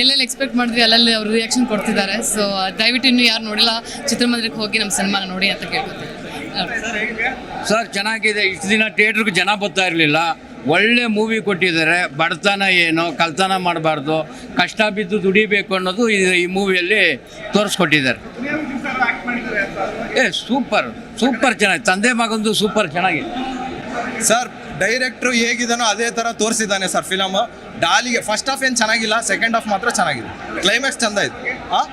ಎಲ್ಲೆಲ್ಲಿ ಎಕ್ಸ್ಪೆಕ್ಟ್ ಮಾಡಿದ್ವಿ ಅಲ್ಲಲ್ಲಿ ಅವರು ರಿಯಾಕ್ಷನ್ ಕೊಡ್ತಿದ್ದಾರೆ. ಸೊ ದಯವಿಟ್ಟು ಇನ್ನು ಯಾರು ನೋಡಿಲ್ಲ, ಚಿತ್ರಮಂದಿರಕ್ಕೆ ಹೋಗಿ ನಮ್ಮ ಸಿನಿಮಾನ ನೋಡಿ ಅಂತ ಕೇಳ್ಕೊತೀವಿ ಸರ್ ಚೆನ್ನಾಗಿದೆ. ಇಷ್ಟು ದಿನ ಥಿಯೇಟ್ರಿಗೆ ಜನ ಬರ್ತಾ ಇರಲಿಲ್ಲ. ಒಳ್ಳೆ ಮೂವಿ ಕೊಟ್ಟಿದ್ದಾರೆ. ಬಡತನ ಏನು, ಕಳ್ತನ ಮಾಡಬಾರ್ದು, ಕಷ್ಟ ಬಿದ್ದು ದುಡಿಬೇಕು ಅನ್ನೋದು ಈ ಮೂವಿಯಲ್ಲಿ ತೋರಿಸ್ಕೊಟ್ಟಿದ್ದಾರೆ. ಏ ಸೂಪರ್ ಸೂಪರ್ ಚೆನ್ನಾಗಿ, ತಂದೆ ಮಗಂದು ಸೂಪರ್ ಚೆನ್ನಾಗಿದೆ ಸರ್ ಡೈರೆಕ್ಟ್ರು ಹೇಗಿದಾನೋ ಅದೇ ಥರ ತೋರಿಸಿದ್ದಾನೆ ಸರ್ ಫಿಲಮ್ ಡಾಲಿಗೆ ಫಸ್ಟ್ ಹಾಫ್ ಏನು ಚೆನ್ನಾಗಿಲ್ಲ ಸೆಕೆಂಡ್ ಹಾಫ್ ಮಾತ್ರ ಚೆನ್ನಾಗಿದೆ. ಕ್ಲೈಮ್ಯಾಕ್ಸ್ ಚೆಂದ ಇತ್ತು ಹಾಂ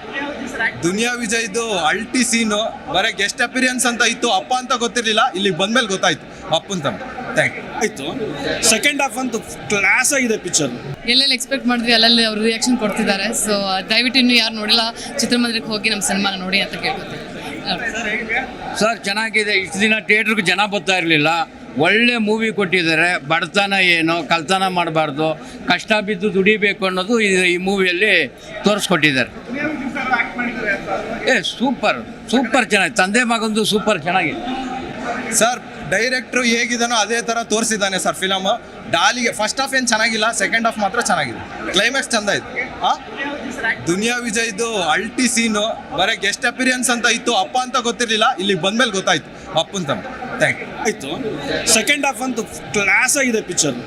ದುನಿಯಾ ವಿಜಯ್ದು ಅಲ್ಟಿ ಸೀನು ಬರೀ ಗೆಸ್ಟ್ ಅಪಿರಿಯನ್ಸ್ ಅಂತ ಇತ್ತು ಅಪ್ಪ ಅಂತ ಗೊತ್ತಿರಲಿಲ್ಲ ಇಲ್ಲಿಗೆ ಬಂದ್ಮೇಲೆ ಗೊತ್ತಾಯ್ತು. ಅಪ್ಪು ಅಂತ ಥ್ಯಾಂಕ್ ಯು ಆಯಿತು. ಸೆಕೆಂಡ್ ಹಾಫ್ ಅಂತೂ ಕ್ಲಾಸ್ ಆಗಿದೆ ಪಿಕ್ಚರ್ ಎಲ್ಲೆಲ್ಲಿ ಎಕ್ಸ್ಪೆಕ್ಟ್ ಮಾಡಿದ್ವಿ ಅಲ್ಲಲ್ಲಿ ಅವರು ರಿಯಾಕ್ಷನ್ ಕೊಡ್ತಿದ್ದಾರೆ. ಸೊ ದಯವಿಟ್ಟು ಇನ್ನು ಯಾರು ನೋಡಿಲ್ಲ ಚಿತ್ರಮಂದಿರಕ್ಕೆ ಹೋಗಿ ನಮ್ಮ ಸಿನಿಮಾನ ನೋಡಿ ಅಂತ ಕೇಳ್ಕೊತೀನಿ. ಸರ್ ಚೆನ್ನಾಗಿದೆ. ಇಷ್ಟು ದಿನ ಥಿಯೇಟ್ರಿಗೆ ಜನ ಬರ್ತಾ ಇರಲಿಲ್ಲ. ಒಳ್ಳೆ ಮೂವಿ ಕೊಟ್ಟಿದ್ದಾರೆ. ಬಡತನ ಏನು? ಕಳ್ತನ ಮಾಡಬಾರ್ದು. ಕಷ್ಟ ಬಿದ್ದು ದುಡಿಬೇಕು ಅನ್ನೋದು ಈ ಮೂವಿಯಲ್ಲಿ ತೋರಿಸ್ಕೊಟ್ಟಿದ್ದಾರೆ. ಏ ಸೂಪರ್ ಸೂಪರ್ ಚೆನ್ನಾಗಿ. ತಂದೆ ಮಗಂದು ಸೂಪರ್ ಚೆನ್ನಾಗಿದೆ ಸರ್ ಡೈರೆಕ್ಟ್ರು ಹೇಗಿದ್ದಾನೋ ಅದೇ ಥರ ತೋರಿಸಿದ್ದಾನೆ ಸರ್ ಫಿಲಮ್ ಡಾಲಿಗೆ ಫಸ್ಟ್ ಹಾಫ್ ಏನು ಚೆನ್ನಾಗಿಲ್ಲ ಸೆಕೆಂಡ್ ಹಾಫ್ ಮಾತ್ರ ಚೆನ್ನಾಗಿದೆ. ಕ್ಲೈಮ್ಯಾಕ್ಸ್ ಚೆಂದ ಇದೆ. ಆ? ದುನಿಯಾ ವಿಜಯ್ದು ಅಲ್ಟಿ ಸೀನು, ಬರೀ ಗೆಸ್ಟ್ ಅಪಿರಿಯನ್ಸ್ ಅಂತ ಇತ್ತು, ಅಪ್ಪ ಅಂತ ಗೊತ್ತಿರಲಿಲ್ಲ ಇಲ್ಲಿ ಬಂದ್ಮೇಲೆ ಗೊತ್ತಾಯ್ತು. ಅಪ್ಪನ್ ತಮ್ಮ. ಥ್ಯಾಂಕ್ ಆಯಿತು. ಸೆಕೆಂಡ್ ಹಾಫ್ ಅಂತೂ ಕ್ಲಾಸ್ ಆಗಿದೆ ಪಿಕ್ಚರ್